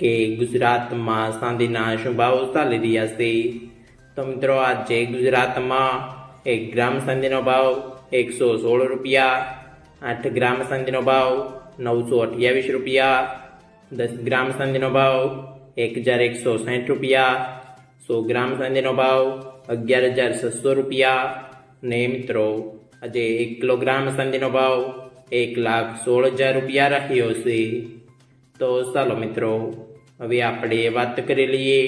કે ગુજરાતમાં સાંધીના શું ભાવ ચાલી રહ્યા છે. તો મિત્રો, આજે ગુજરાતમાં એક ગ્રામ સાંધીનો ભાવ એકસો સોળ રૂપિયા, આઠ ગ્રામ સાંધીનો ભાવ નવસો અઠ્યાવીસ રૂપિયા, દસ ગ્રામ સાંધીનો ભાવ એક હજાર એકસો સાઠ રૂપિયા, સો ગ્રામ સાંધીનો ભાવ અગિયાર હજાર છસો રૂપિયા. ને મિત્રો, આજે એક કિલોગ્રામ સાંધીનો ભાવ એક લાખ સોળ હજાર રૂપિયા રહ્યો છે. તો ચાલો મિત્રો, હવે આપણે વાત કરી લઈએ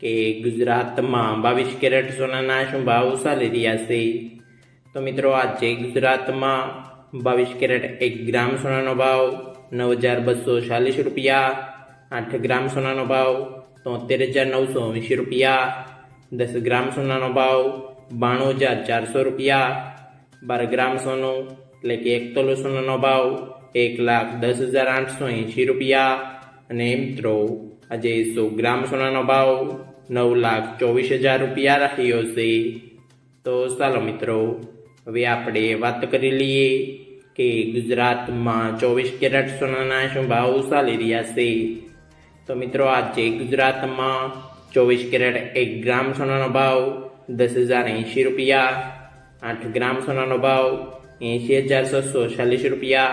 કે ગુજરાતમાં બાવીસ કેરેટ સોનાના શું ભાવ ચાલી રહ્યા છે. તો મિત્રો, આજે ગુજરાતમાં બાવીસ કેરેટ એક ગ્રામ સોનાનો ભાવ નવ હજાર બસો ચાલીસ રૂપિયા, આઠ ગ્રામ સોનાનો ભાવ તોતેર હજાર નવસો એંશી રૂપિયા, દસ ગ્રામ સોનાનો ભાવ બાણું હજાર ચારસો રૂપિયા, બાર ગ્રામ સોનું એટલે કે એક તોલો સોનાનો ભાવ એક લાખ દસ હજાર આઠસો એંશી રૂપિયા. અને મિત્રો આજે સો ગ્રામ સોનાનો ભાવ નવ લાખ ચોવીસ હજાર રૂપિયા રહ્યો છે. તો ચાલો મિત્રો, હવે આપણે વાત કરી લઈએ કે ગુજરાતમાં ચોવીસ કેરેટ સોનાના શું ભાવ ચાલી રહ્યા છે. તો મિત્રો, આજે ગુજરાતમાં ચોવીસ કેરેટ એક ગ્રામ સોનાનો ભાવ દસ હજાર એંશી રૂપિયા, આઠ ગ્રામ સોનાનો ભાવ એંશી હજાર છસો ચાલીસ રૂપિયા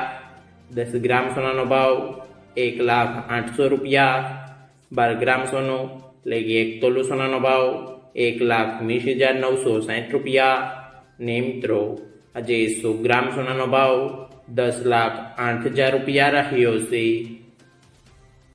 દસ ગ્રામ સોનાનો ભાવ એક લાખ આઠસો રૂપિયા બાર ગ્રામ સોનું એટલે કે એક તોલું સોનાનો ભાવ એક લાખ વીસ હજાર નવસો સાઠ રૂપિયા ને મિત્રો આજે સો ગ્રામ સોનાનો ભાવ દસ લાખ આઠ હજાર રૂપિયા રહ્યો છે